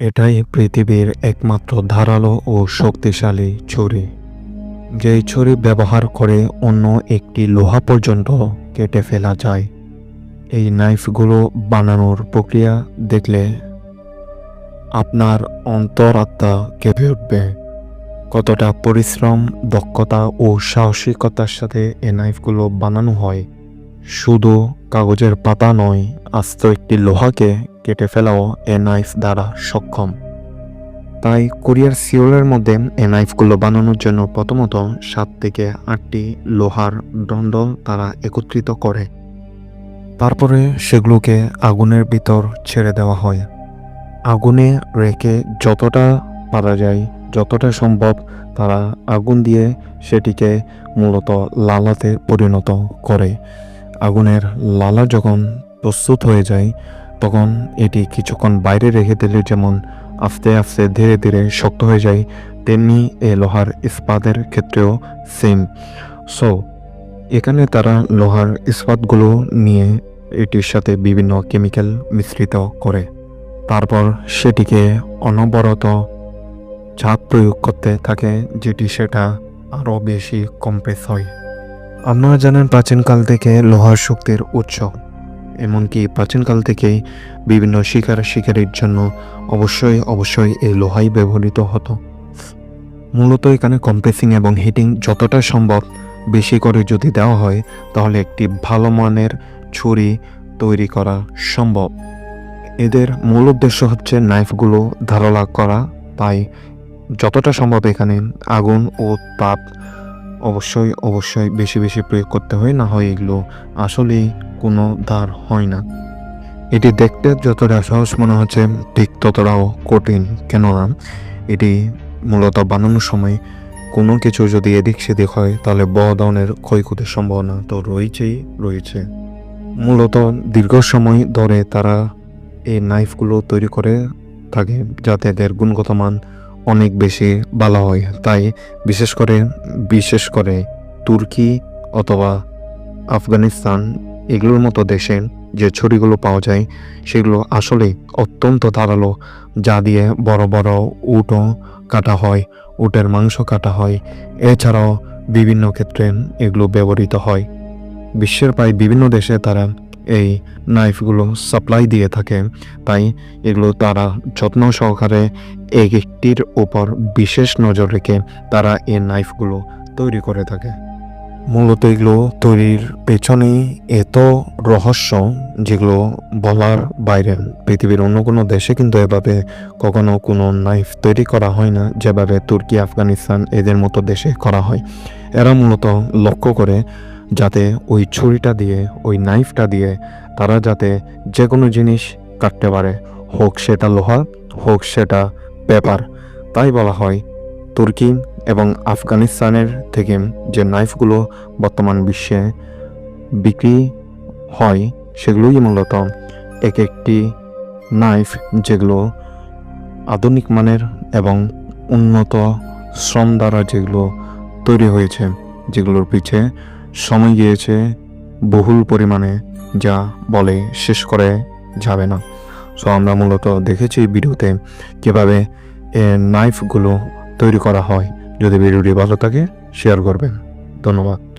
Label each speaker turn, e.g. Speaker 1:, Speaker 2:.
Speaker 1: এটাই পৃথিবীর একমাত্র ধারালো ও শক্তিশালী ছুরি। যেই ছুরি ব্যবহার করে অন্য একটি লোহা পর্যন্ত কেটে ফেলা যায়। এই নাইফগুলো বানানোর প্রক্রিয়া দেখলে আপনার অন্তরাত্মা কেঁপে উঠবে। কতটা পরিশ্রম, দক্ষতা ও সাহসিকতার সাথে এই নাইফগুলো বানানো হয় শুধু কাগজের পাতা নয়, আস্ত একটি লোহাকে কেটে ফেলাও এ নাইফ দ্বারা সক্ষম। তাই কোরিয়ার সিওলের মধ্যে এ নাইফগুলো বানানোর জন্য প্রথমত সাত থেকে আটটি লোহার দণ্ড তারা একত্রিত করে। তারপরে সেগুলোকে আগুনের ভিতর ছেড়ে দেওয়া হয়। আগুনে রেখে যতটা পারা যায়, যতটা সম্ভব তারা আগুন দিয়ে সেটিকে মূলত লালাতে পরিণত করে। আগুনের লালা যখন প্রস্তুত হয়ে যায়, তখন এটি কিছুক্ষণ বাইরে রেখে দিলে যেমন আস্তে আস্তে ধীরে ধীরে শক্ত হয়ে যায়, তেমনি এ লোহার ইস্পাতের ক্ষেত্রেও সেম সো এখানে তারা লোহার ইস্পাতগুলো নিয়ে এটির সাথে বিভিন্ন কেমিক্যাল মিশ্রিত করে। তারপর সেটিকে অনবরত চাপ প্রয়োগ করতে থাকে, যেটি সেটা আরও বেশি কমপ্রেস হয়। আপনারা জানেন প্রাচীনকাল থেকে লোহার শক্তির উৎস। এমনকি প্রাচীনকাল থেকেই বিভিন্ন শিকার শিকারির জন্য অবশ্যই অবশ্যই এই লোহাই ব্যবহৃত হতো। মূলত এখানে কম্প্রেসিং এবং হিটিং যতটা সম্ভব বেশি করে যদি দেওয়া হয়, তাহলে একটি ভালো মানের ছুরি তৈরি করা সম্ভব। এদের মূল উদ্দেশ্য হচ্ছে নাইফগুলো ধারালা করা। তাই যতটা সম্ভব এখানে আগুন ও তাপ অবশ্যই অবশ্যই বেশি বেশি প্রয়োগ করতে হয়, না হয় এগুলো আসলেই কোনো ধার হয় না। এটি দেখতে যতটা সহজ মনে হচ্ছে, ঠিক ততটাও কঠিন, কেননা এটি মূলত বানানোর সময় কোনো কিছু যদি এদিক সেদিক হয়, তাহলে বড় ধরনের ক্ষয়ক্ষতির সম্ভাবনা তো রয়েছেই, রয়েছে। মূলত দীর্ঘ সময় ধরে তারা এই নাইফগুলো তৈরি করে থাকে, যাতে এদের গুণগত মান অনেক বেশি ভালো হয়। তাই বিশেষ করে বিশেষ করে তুর্কি অথবা আফগানিস্তান এগুলোর মতো দেশে যে ছড়িগুলো পাওয়া যায়, সেগুলো আসলে অত্যন্ত ধারালো। যা দিয়ে বড় বড় উটও কাটা হয়, উটের মাংস কাটা হয়। এছাড়াও বিভিন্ন ক্ষেত্রে এগুলো ব্যবহৃত হয়। বিশ্বের প্রায় বিভিন্ন দেশে তারা এই নাইফগুলো সাপ্লাই দিয়ে থাকে। তাই এগুলো তারা যত্ন সহকারে এক একটির উপর বিশেষ নজর রেখে তারা এই নাইফগুলো তৈরি করে থাকে। মূলত এগুলো তৈরির পেছনেই এত রহস্য যেগুলো বলার বাইরে পৃথিবীর অন্য কোনো দেশে কিন্তু এভাবে কখনো কোনো নাইফ তৈরি করা হয় না, যেভাবে তুর্কি, আফগানিস্তান এদের মতো দেশে করা হয়। এরা মূলত লক্ষ্য করে যাতে ওই ছুরিটা দিয়ে, ওই নাইফটা দিয়ে তারা যাতে যে কোনো জিনিস কাটতে পারে। হোক সেটা লোহা, হোক সেটা পেপার। তাই বলা হয়, তুর্কি এবং আফগানিস্তানের থেকে যে নাইফগুলো বর্তমান বিশ্বে বিক্রি হয়, সেগুলোই মূলত এক একটি নাইফ যেগুলো আধুনিক মানের এবং উন্নত শ্রম দ্বারা যেগুলো তৈরি হয়েছে, যেগুলোর পিছে সময় গিয়েছে, বহুল পরিমাণে যা বলে শেষ করে যাবে না। সো আমরা মূলত দেখেছি ভিডিওতে কীভাবে এ নাইফগুলো তৈরি করা হয়। যদি ভিডিওটি ভালো থাকে শেয়ার করবেন। ধন্যবাদ।